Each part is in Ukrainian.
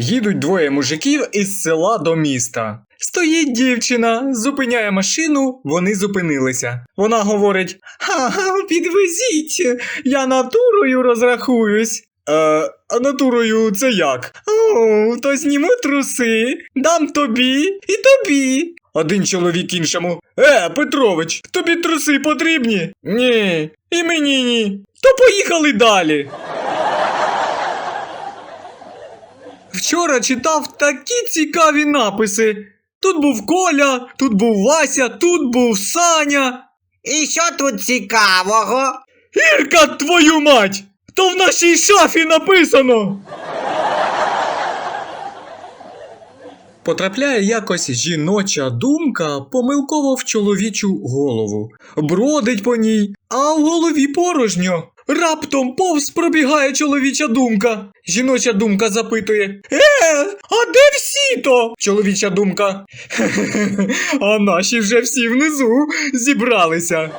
Їдуть двоє мужиків із села до міста. Стоїть дівчина, зупиняє машину, вони зупинилися. Вона говорить: Ха, підвезіть, я натурою розрахуюсь. Е, а натурою це як? О, то зніму труси, дам тобі і тобі. Один чоловік іншому. Е, Петрович, тобі труси потрібні? Ні, і мені ні. То поїхали далі. Вчора читав такі цікаві написи. Тут був Коля, тут був Вася, тут був Саня. І що тут цікавого? Ірка, твою мать! То в нашій шафі написано. Потрапляє якось жіноча думка помилково в чоловічу голову. Бродить по ній, а в голові порожньо. Раптом повз пробігає чоловіча думка. Жіноча думка запитує: Е, а де всі то? Чоловіча думка. «Хе-хе-хе, А наші вже всі внизу зібралися.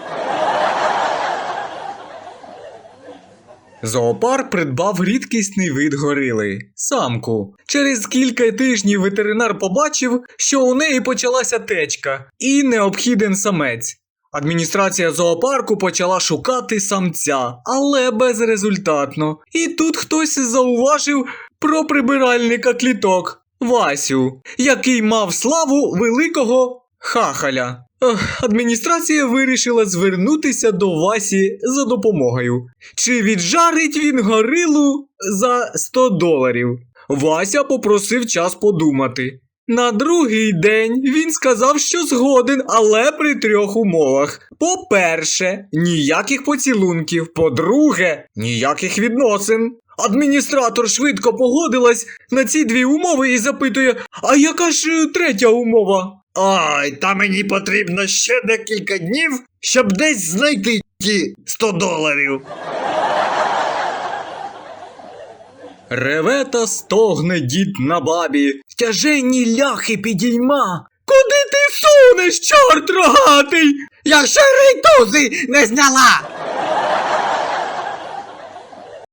Зоопар придбав рідкісний вид горили самку. Через кілька тижнів ветеринар побачив, що у неї почалася течка і необхіден самець. Адміністрація зоопарку почала шукати самця, але безрезультатно. І тут хтось зауважив про прибиральника кліток Васю, який мав славу великого хахаля. Ех, Адміністрація вирішила звернутися до Васі за допомогою. Чи віджарить він горилу за 100 доларів? Вася попросив час подумати. На другий день він сказав, що згоден, але при трьох умовах. По-перше, ніяких поцілунків. По-друге, ніяких відносин. Адміністратор швидко погодилась на ці дві умови і запитує: А яка ж е, третя умова? Ой, та мені потрібно ще декілька днів, щоб десь знайти ті 100 доларів. Реве та стогне дід на бабі, тяженні ляхи підійма. Куди ти сунеш, чорт рогатий? Я ще рейтузи не зняла!